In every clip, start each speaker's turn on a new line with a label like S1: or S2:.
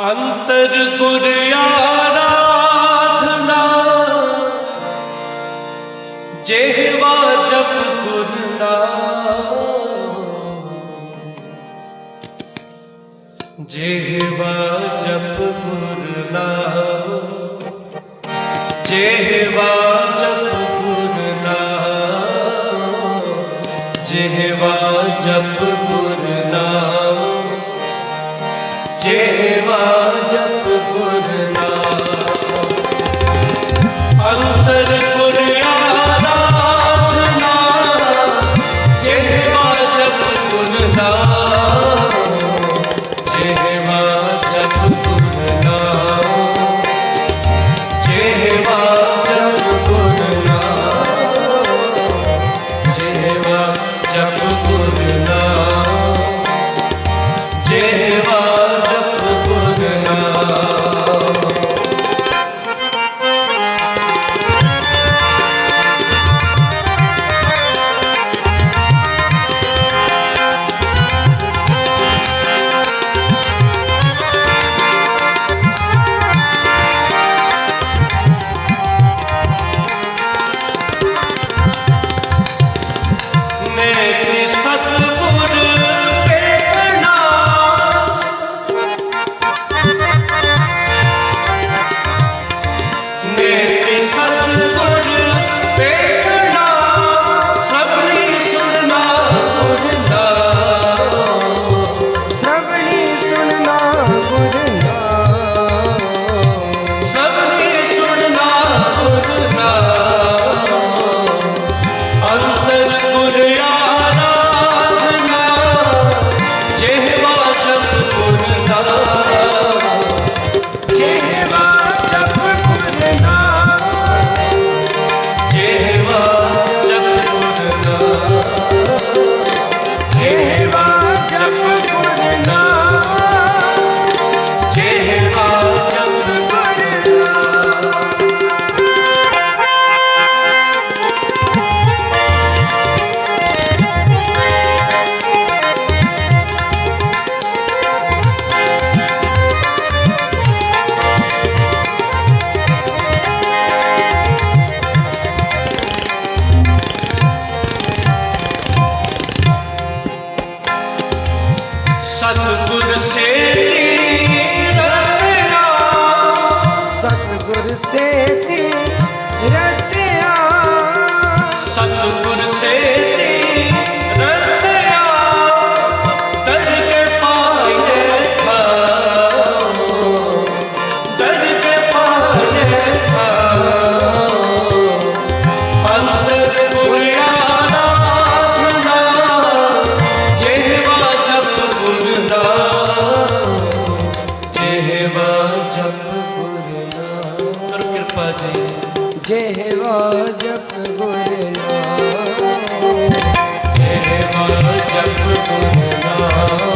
S1: ਅੰਤਰ ਗੁਰ ਆਰਾਧਨਾ। ਜਿਹਵਾ ਜਪ ਗੁਰ ਨਾਮ। ਜਿਹਵਾ ਜਪ ਗੁਰ ਨਾਮ। ਜਿਹਵਾ ਸੇ ਰਤਿਆ। ਸਤਗੁਰ ਸੇ ਭਜੇ। ਜਿਹਵਾ ਜਪ ਗੁਰ ਨਾਮ। ਜਿਹਵਾ ਜਪ ਗੁਰ ਨਾਮ।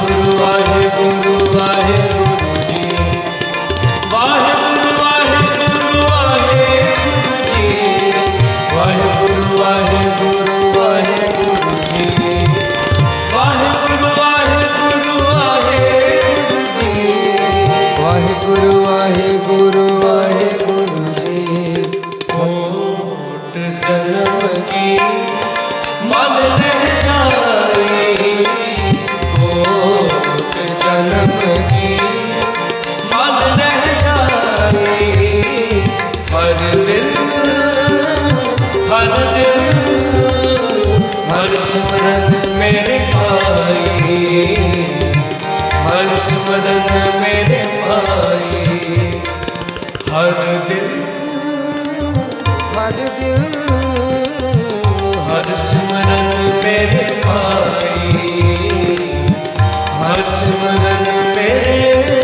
S1: ਵਾਹਿਗੁਰੂ ਵਾਹਿਗੁਰੂ ਵਾਹਿਗੁਰੂ ਜੀ। ਸੋਟ ਜਨਮ ਕੀ, ਮਨ ਰਹਿ ਜਾਏ ਕੋਟ ਜਨਮ ਕੀ, ਮਨ ਰਹਿ ਜਾਏ ਹਰ ਦਿਨ ਹਰ ਦਿਨ, ਹਰ ਸਿਮਰਨ ਮੇਰੇ ਪਾਈ। ਹਰ ਸਿਮਰਨ ਮੇਰੇ ਦਿਲ ਹਰ ਦਿਲ ਹਰ ਸਿਮਰਨ ਮੇਰੇ ਭਾਈ ਹਰ ਸਿਮਰਨ ਮੇਰੇ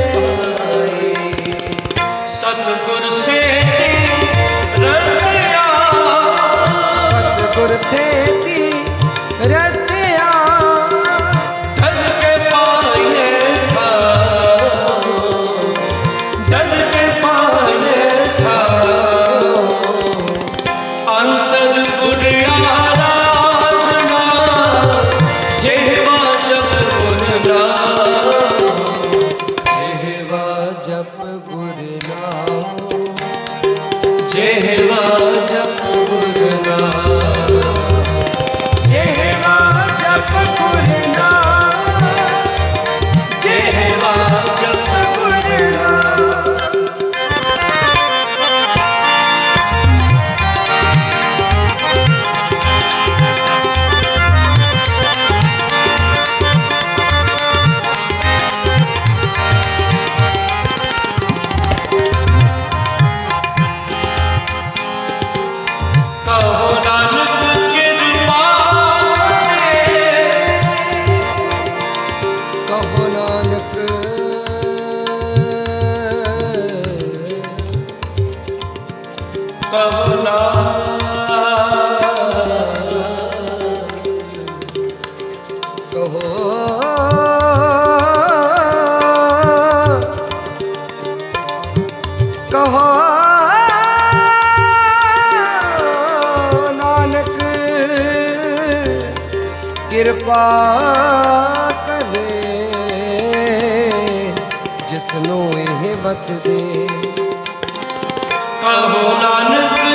S1: ਸੇਵਾ ਕਰੇ
S2: ਜਿਸ ਨੂੰ ਇਹ ਬਤ ਦੇ
S1: ਕਹੋ ਨਾਨਕ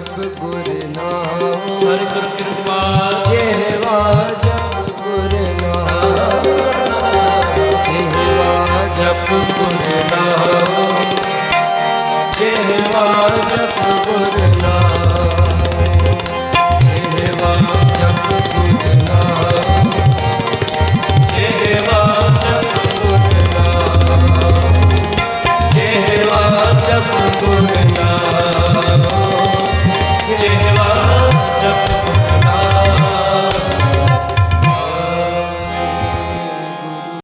S1: ਜਪ ਗੁਰ ਨਾਮ। ਸਤਿਗੁਰ ਕਿਰਪਾ